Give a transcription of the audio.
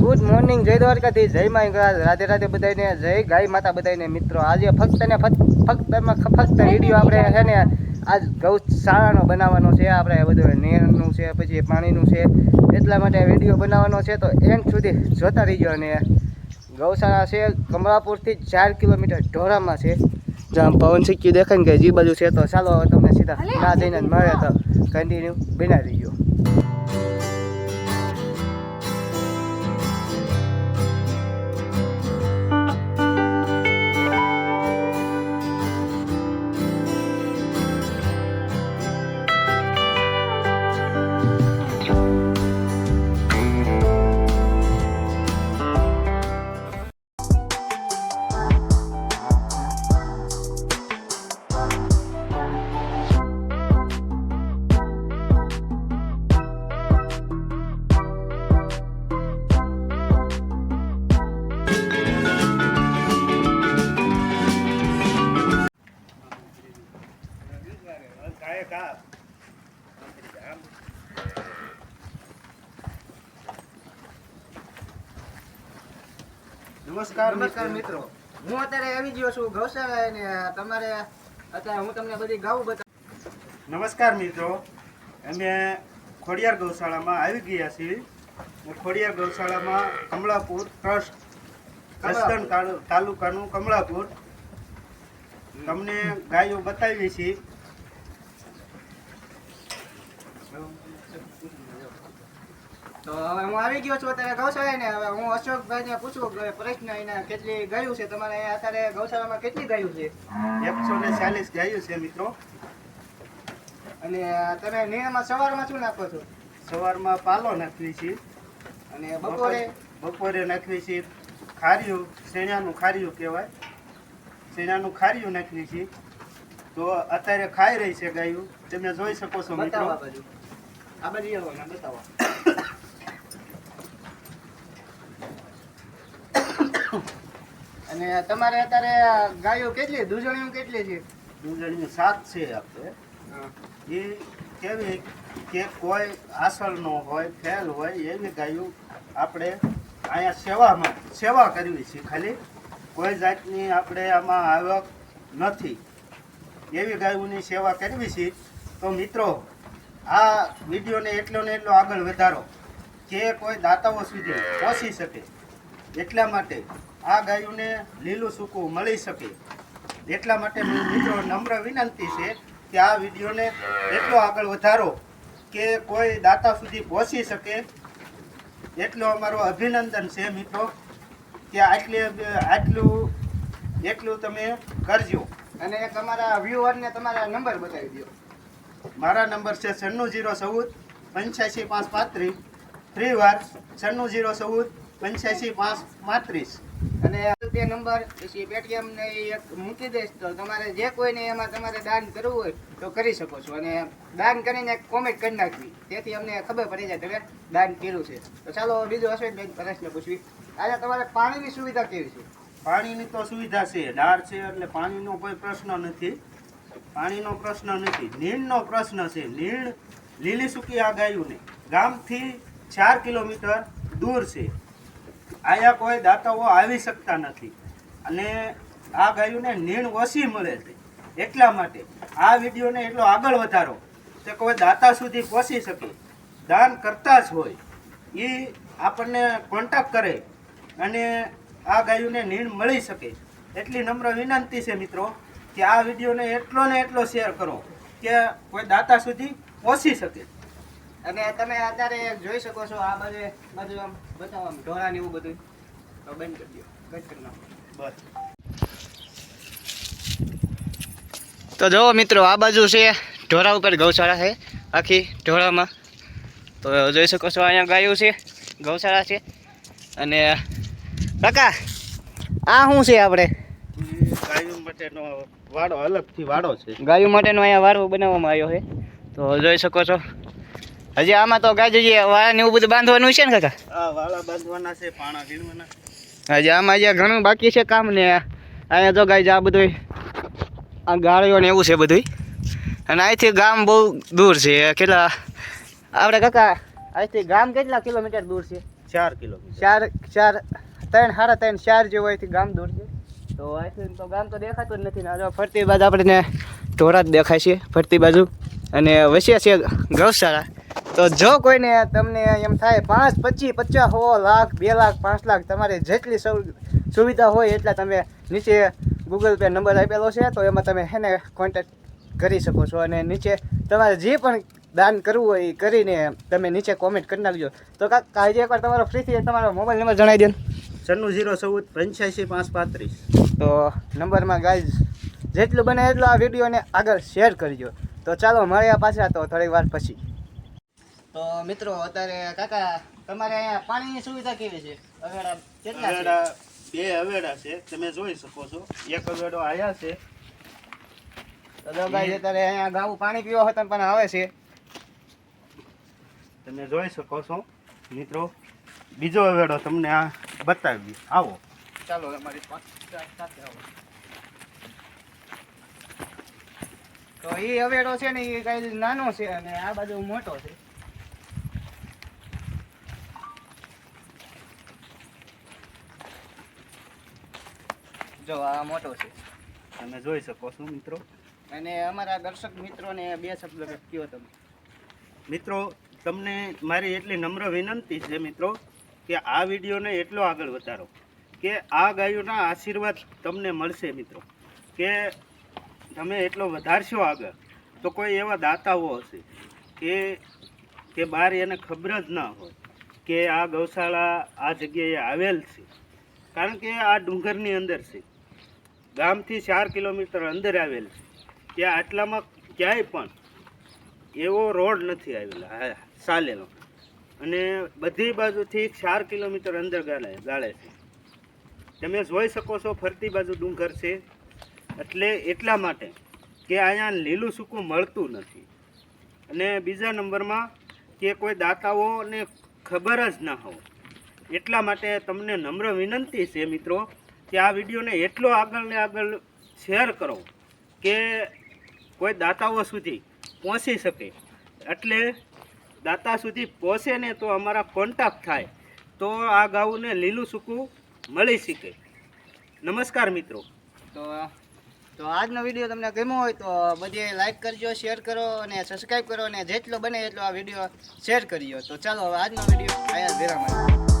Good morning જય દ્વારકાથી જય માય રાધે રાધે બધાને જય ગાય માતા બધાને મિત્રો. આજે ફક્ત ને ફક્ત ફક્ત વીડિયો આપણે છે ને આજ ગૌશાળાનો બનાવવાનો છે. આપણે બધું નેરનું છે પછી પાણીનું છે એટલા માટે વીડિયો બનાવવાનો છે. તો એન્ડ સુધી જોતા રહીજો અને ગૌશાળા છે કમળાપુરથી ચાર કિલોમીટર ઢોરામાં છે. જ્યાં પવન સિક્કી દેખાય ને કે જે બાજુ છે તો ચાલો તમને સીધા ના જઈને જ મળે તો કન્ટિન્યુ બનાવી રહીજો નમસ્કાર નમસ્કાર મિત્રો. હું અત્યારે આવી ગયો છું ગૌશાળા અને તમારે અત્યારે હું તમને બધી ગાવું બતાવું નમસ્કાર મિત્રો. અમે ખોડિયાર ગૌશાળામાં આવી ગયા છીએ ખોડિયાર ગૌશાળામાં કમળાપુર ટ્રસ્ટ જસદણ તાલુકાનું કમળાપુર. તમને ગાયો બતાવી છીએ તો હવે હું આવી ગયો છું અત્યારે ગૌશાળા ને હવે હું અશોકભાઈને પૂછું કે પ્રશ્ન એના કેટલી ગાયું છે? તમારે અહીંયા અત્યારે ગૌશાળામાં કેટલી ગાયું છે? એકસો ને ચાલીસ ગાયું છે મિત્રો. અને તમે નિયમમાં સવારમાં શું નાખો છો? સવારમાં પાલો નાખવી છીએ અને બપોરે? બપોરે નાખવી છીએ ખાર્યું શેણાનું ખાર્યું કહેવાય. શેણાનું ખાર્યું નાખવી છીએ તો અત્યારે ખાઈ રહી છે ગાયું. તમે જોઈ શકો છો મિત્રો. આ બધી આવો બતાવો. અને તમારે અત્યારે ગાયો કેટલી દૂધણીઓ કેટલી છે? દૂધણીની સાત છે આપણે એ કેવી કે કોઈ આસળનો હોય ફેલ હોય એવી ગાયો આપણે અહીંયા સેવામાં સેવા કરવી છે ખાલી. કોઈ જાતની આપણે આમાં આવક નથી. એવી ગાયોની સેવા કરવી છે. તો મિત્રો આ વિડીયોને એટલો ને એટલો આગળ વધારો. કે કોઈ દાતાઓ સુધી પહોંચી શકે. એટલા માટે આ ગાયોને લીલું સૂકું મળી શકે. એટલા માટે મિત્રો નમ્ર વિનંતી છે કે આ વિડીયોને એટલો આગળ વધારો કે કોઈ દાતા સુધી પહોંચી શકે. એટલો અમારો અભિનંદન છે મિત્રો કે આટલી આટલું એટલું તમે કરજો. અને તમારા વ્યૂઅરને તમારા નંબર બતાવી દો. મારા નંબર છે છન્નું જીરો ચૌદ, પંચ્યાસી પાંચ પાંત્રીસ ફ્રી વાર છન્નું જીરો ચૌદ પંચ્યાસી પાંચ પાંત્રીસ. અને તે નંબર, પછી પેટીએમ ને એક મૂકી દઈશ તો તમારે જે કોઈને એમાં તમારે દાન કરવું હોય તો કરી શકો છો. અને દાન કરીને કોમેન્ટ કરી નાખવી. તેથી અમને ખબર પડી જાય તમે દાન કર્યું છે. તો ચાલો, બીજું અશ્વિનભાઈ પ્રશ્ન પૂછવી. આજે તમારે પાણીની સુવિધા કેવી છે? પાણીની તો સુવિધા છે, ડાર છે એટલે પાણીનો કોઈ પ્રશ્ન નથી. પાણીનો પ્રશ્ન નથી. નીણનો પ્રશ્ન છે. નીણ લીલી સૂકી આ ગાયું ને ગામથી ચાર કિલોમીટર દૂર છે. આયા કોઈ દાતાઓ આવી શકતા નથી. અને આ ગાયોને નીણ ઓછી મળે છે. એટલા માટે આ વિડીયોને એટલો આગળ વધારો કે કોઈ દાતા સુધી પહોંચી શકે. દાન કરતા જ હોય. એ આપણને કોન્ટેક કરે અને આ ગાયોને નીણ મળી શકે. એટલી નમ્ર વિનંતી છે મિત્રો કે આ વિડીયોને એટલો ને એટલો શેર કરો કે કોઈ દાતા સુધી પહોંચી શકે. અને તમે અત્યારે જોઈ શકો છો આ બાજુ બાજુ આમ બતાવો આમ ઢોરા ને એવું બધું. તો બંધ કરી દો બંધ કરી નાખો. બસ. તો જુઓ મિત્રો આ બાજુ છે ઢોરા ઉપર ગૌશાળા છે આખી ઢોરામાં તો જોઈ શકો છો અહીંયા ગાયું છે ગૌશાળા છે. અને કાકા આ શું છે આપણે? એ માટેનો વાડો અલગથી વાડો છે. ગાયું માટેનો અહીંયા વારવો બનાવવામાં આવ્યો છે. તો જોઈ શકો છો હજી આમાં તો જઈએ વાળા ને એવું બધું બાંધવાનું છે ને કાકા? આ વાળા બાંધવાના છે પાણા વીણવાના. હજી આમાં અહીંયા ઘણું બાકી છે કામ ને અહીંયા તો ગાય આ બધું આ ગાળીઓ ને એવું છે બધું અને અહીંથી ગામ બહુ દૂર છે કેટલા આપણે કાકા અહીંથી ગામ કેટલા કિલોમીટર દૂર છે? ચાર કિલોમીટર. ચાર ચાર ત્રણ સાડા ત્રણ ચાર જેવું અહીંથી ગામ દૂર છે. તો અહીંથી તો ગામ તો દેખાતું જ નથી ને હવે ફરતી બાજુ આપણને ઢોરા જ દેખાય છે ફરતી બાજુ. અને વસ્યા છે ગૌશાળા. તો જો કોઈને તમને એમ થાય પાંચ પચીસ પચાસ હો લાખ બે લાખ પાંચ લાખ તમારે જેટલી સુ- સુવિધા હોય એટલા તમે નીચે ગૂગલ પે નંબર આપેલો છે તો એમાં તમે હેને કોન્ટેક્ટ કરી શકો છો. અને નીચે તમારે જે પણ દાન કરવું હોય એ કરીને તમે નીચે કોમેન્ટ કરી નાખજો. તો કાકા આજે એકવાર તમારો ફ્રીથી તમારો મોબાઈલ નંબર જણાવી દો. છન્નું ઝીરો ચૌદ પંચ્યાસી પાંચ પાંત્રીસ. તો નંબરમાં ગાઈઝ જેટલું બને એટલું આ વિડીયોને આગળ શેર કરજો. તો ચાલો મળ્યા પાછા તો થોડીક વાર પછી. તો મિત્રો અત્યારે કાકા તમારે અહીંયા પાણીની સુવિધા કેવી છે? અવેડા કેટલા અવેડા બે અવેડા છે તમે જોઈ શકો છો. એક અવેડો આયા છે. દાદાભાઈ અત્યારે અહીંયા ગાવું પાણી પીવા હતા પણ આવે છે. તમે જોઈ શકો છો મિત્રો. બીજો અવેડો તમને આ બતાવી આવો. ચાલો અમારી સાથે આવો. તો એ અવેડો છે ને એ કઈ નાનો છે અને આ બાજુ મોટો છે. જો આ મોટો છે. તમે જોઈ શકો છો મિત્રો. અને અમારા દર્શક મિત્રોને બે શબ્દ કહો તમે. મિત્રો તમને મારી એટલી નમ્ર વિનંતી છે મિત્રો કે આ વિડીયોને એટલો આગળ વધારો. કે આ ગાયોના આશીર્વાદ તમને મળશે મિત્રો. કે તમે એટલો વધારશો આગળ તો કોઈ એવા દાતાઓ હશે કે કે બહાર એને ખબર જ ના હોય કે આ ગૌશાળા આ જગ્યાએ આવેલ છે. કારણ કે આ ડુંગરની અંદર છે. ગામથી ચાર કિલોમીટર અંદર આવેલ છે. ત્યાં આટલામાં ક્યાંય પણ એવો રોડ નથી આવેલો ચાલેલો અને બધી બાજુથી ચાર કિલોમીટર અંદર ગાળે ગાળે છે. તમે જોઈ શકો છો ફરતી બાજુ ડુંગર છે. એટલે એટલા માટે કે અહીંયા લીલું સૂકું મળતું નથી. અને બીજા નંબરમાં કે કોઈ દાતાઓને ખબર જ ના હોય. એટલા માટે તમને નમ્ર વિનંતી છે મિત્રો કે આ વિડીયોને એટલો આગળ ને આગળ શેર કરો કે કોઈ દાતાઓ સુધી પહોંચી શકે. એટલે દાતા સુધી પહોંચે ને તો અમારા કોન્ટેક્ટ થાય, તો આ ગાઉને લીલું સૂકું મળી શકે. નમસ્કાર મિત્રો. તો તો આજનો વીડિયો તમને ગમ્યો હોય તો બધે લાઇક કરજો શેર કરો અને સબસ્ક્રાઈબ કરો અને જેટલો બને એટલો આ વીડિયો શેર કરજો તો ચાલો, હવે આજનો વીડિયો આયા વિરામ.